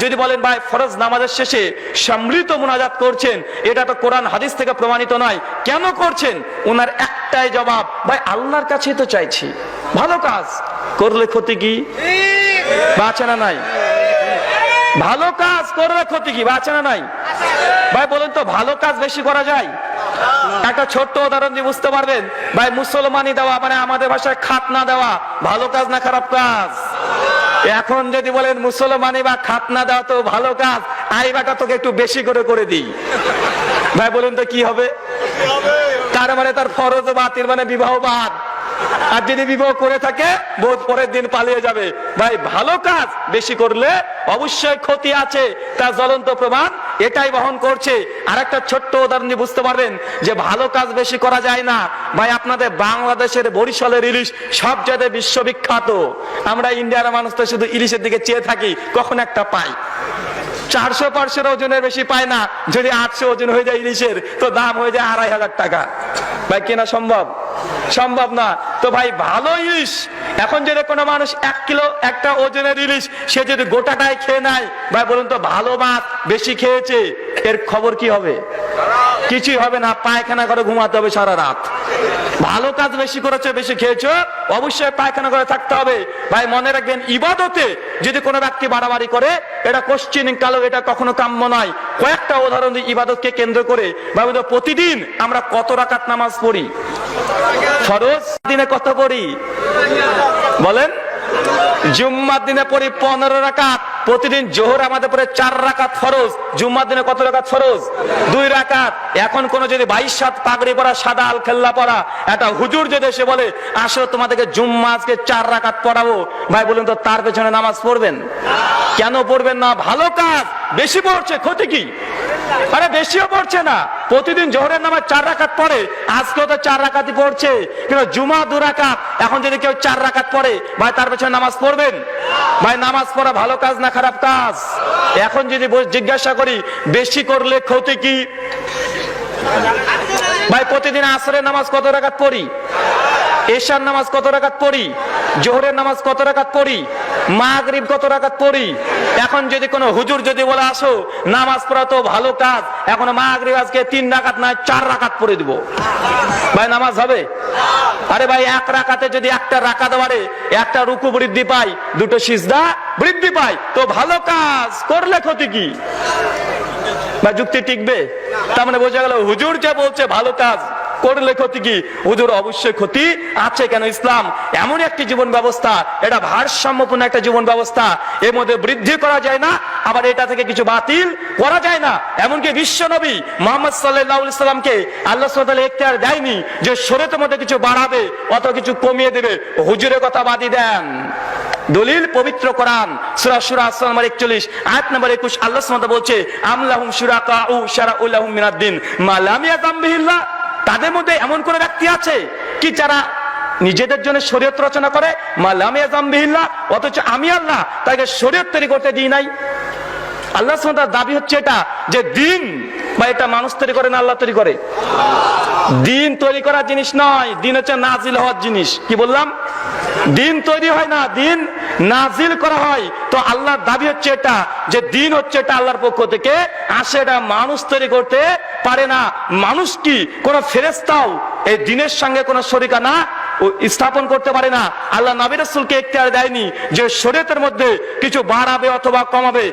যদি বলেন, ভাই, ফরজ নামাজের শেষে সম্মিলিত মোনাজাত করছেন, এটা তো কোরআন হাদিস থেকে প্রমাণিত নয়। কেন করছেন? ওনার একটাই জবাব, ভাই, আল্লাহর কাছেই তো চাইছি। ভালো কাজ। করলে ক্ষতি কি? বাঁচে না নাই। ভালো কাজ করলে ক্ষতি কি? বাঁচে না নাই। ভাই, বলেন তো, ভালো কাজ বেশি করা যায়? একটা ছোট্ট উদাহরণ দিয়ে বুঝতে পারবেন? ভাই, মুসলমানি দেওয়া মানে আমাদের ভাষায় খাত না দেওয়া, ভালো কাজ না খারাপ কাজ? এখন যদি বলেন মুসলমানি বা খাতনা দেওয়া তো ভালো কাজ আই বাটা তোকে একটু বেশি করে করে দিই। ভাই, বলুন তো কি হবে? তার মানে তার ফরজ বাতিল মানে বিবাহ বাদ। আর যদি বিবাহ করে থাকে, বোধ পরের দিন পালিয়ে যাবে। ভাই, ভালো কাজ বেশি করলে অবশ্যই ক্ষতি আছে। তার জ্বলন্ত প্রমাণ এটাই বহন করছে। আর একটা ছোট্ট উদাহরণ দিয়ে বুঝতে পারবেন যে ভালো কাজ বেশি করা যায় না। ভাই, আপনাদের বাংলাদেশের বরিশালের ইলিশ সব জায়গায় বিশ্ববিখ্যাত। আমরা ইন্ডিয়ার মানুষ তো শুধু ইলিশের দিকে চেয়ে থাকি, কখন একটা পাই। চারশো পাঁচশোর ওজনের বেশি পায় না, যদি আটশো ওজন হয়ে যায় ইলিশের, তো দাম হয়ে যায় আড়াই হাজার টাকা। ভাই, কেনা সম্ভব? সম্ভব না। তো ভাই, ভালো ইলিশ। এখন যদি কোনো মানুষ এক কিলো একটা ওজনের ইলিশ, সে যদি গোটাটাই খেয়ে নেয়, ভাই বলুন তো, ভালো মাছ বেশি খেয়েছে, এর খবর কি হবে? কিছুই হবে না, পায়খানা করে ঘুমাতে হবে সারা রাত। ভালো কাজ বেশি করেছ, বেশি খেয়েছো, অবশ্যই পায়খানা করে থাকতে হবে। ভাই, মনে রাখবেন, ইবাদতে যদি কোনো ব্যক্তি বাড়াবাড়ি করে, এটা কোশ্চিন কালো, এটা কখনো কাম্য নয়। কয়েকটা উদাহরণ ইবাদতকে কেন্দ্র করে, ভাই প্রতিদিন আমরা কত রাকাত নামাজ পড়ি? ফরজ, দিনে কত পড়ি? বলেন। জুম্মার দিনে পড়ি পনেরো রাকাত, প্রতিদিন জোহর আমাদের পরে চার রাকাত ফরজ, জুম্মার দিনে কত রাকাত ফরজ? দুই রাকাত। এখন কোন যদি বাইশ সাত পাগড়ি পরা, সাদা আল খেল্লা পরা, একটা হুজুর যদি এসে বলে, আসো, তোমাদেরকে জুম্মা আজকে চার রাকাত পড়াবো। ভাই, বলুন তো, তার পেছনে নামাজ পড়বেন? কেন পড়বেন না? ভালো কাজ, বেশি পড়ছে, ক্ষতি কি? আরে বেশিও পড়ছে না। প্রতিদিন জোহরের নামাজ চার রাকাত পড়ে, আজকেও তো চার রাকাতই পড়ছে। কিন্তু জুমা দু রাকাত, এখন যদি কেউ চার রাকাত পড়ে, ভাই তার পেছনে নামাজ পড়বেন? ভাই নামাজ পড়া ভালো কাজ না খারাপ কাজ? এখন যদি জিজ্ঞাসা করি, বেশি করলে ক্ষতি কি? ভাই প্রতিদিন আসরের নামাজ কত রাকাত পড়ি? এশার নামাজ কত রাকাত পড়ি? জোহরের নামাজ কত রাকাত পড়ি? মাগরিব কত রাকাত পড়ি? এখন যদি কোনো হুজুর যদি বলে, আসো, নামাজ পড়া তো ভালো কাজ, এখন মাগরিব আজকে তিন রাকাত নয়, চার রাকাত পড়ে দিব। ভাই, নামাজ হবে? আরে ভাই, এক রাকাতে যদি একটা রাকাত বাড়ে, একটা রুকু বৃদ্ধি পাই, দুটো সিজদা বৃদ্ধি পাই, তো ভালো কাজ, করলে ক্ষতি কি? বা যুক্তি টিকবে? তার মানে বোঝা গেল, হুজুর যে বলছে, ভালো কাজ করলে ক্ষতি কি? হুজুর, অবশ্যই ক্ষতি আছে কেন ইসলাম? এমন একটি জীবন ব্যবস্থা, এটা ভারসাম্যপূর্ণ একটা জীবন ব্যবস্থা। এর মধ্যে বৃদ্ধি করা যায় না, আবার এটা থেকে কিছু বাতিল করা যায় না। এমনকি বিশ্ব নবী মোহাম্মদ সাল্লাহ ইসলামকে আল্লাহ সাল্লাহ এখতিয়ার দেয়নি যে শরীরের মধ্যে কিছু বাড়াবে অত কিছু কমিয়ে দেবে। হুজুরের কথা বাদি দেন। দলিল পবিত্র কোরআন, সুরা সূরা নম্বর 41 আয়াত নম্বর 21 আল্লাহ বলছে, আমলাহুম শুরাকাউ, শারাউলাহুম মিনাদ-দিন মা লাম ইয়াযাম বিহিল্লাহ। তাদের মধ্যে এমন কোন ব্যক্তি আছে কি যারা নিজেদের জন্য শরীয়ত রচনা করে? অথচ আমি আল্লাহ, তাকে শরীয়ত তৈরি করতে দিই নাই। আল্লাহ সুবহানাহু দাবি হচ্ছে এটা, যে দিন বা এটা মানুষ তৈরি করে না আল্লাহ তৈরি করে। দিন তৈরি করার জিনিস নয়, দিন হচ্ছে নাজিল হওয়ার জিনিস। কি বললাম? দিন তৈরি হয় না, দিন নাজিল করা হয়। তো আল্লাহর দাবি হচ্ছে এটা, যে দিন হচ্ছে এটা আল্লাহর পক্ষ থেকে আসে এটা মানুষ তৈরি করতে পারে না। মানুষ কি কোন ফেরেস্তাও এই দিনের সঙ্গে কোন শরিকা না স্থাপন করতে পারে না? আল্লাহ নাবির রাসূলকে দেয়নি যে শরীয়তের মধ্যে কিছু বাড়াবে অথবা কমাবে।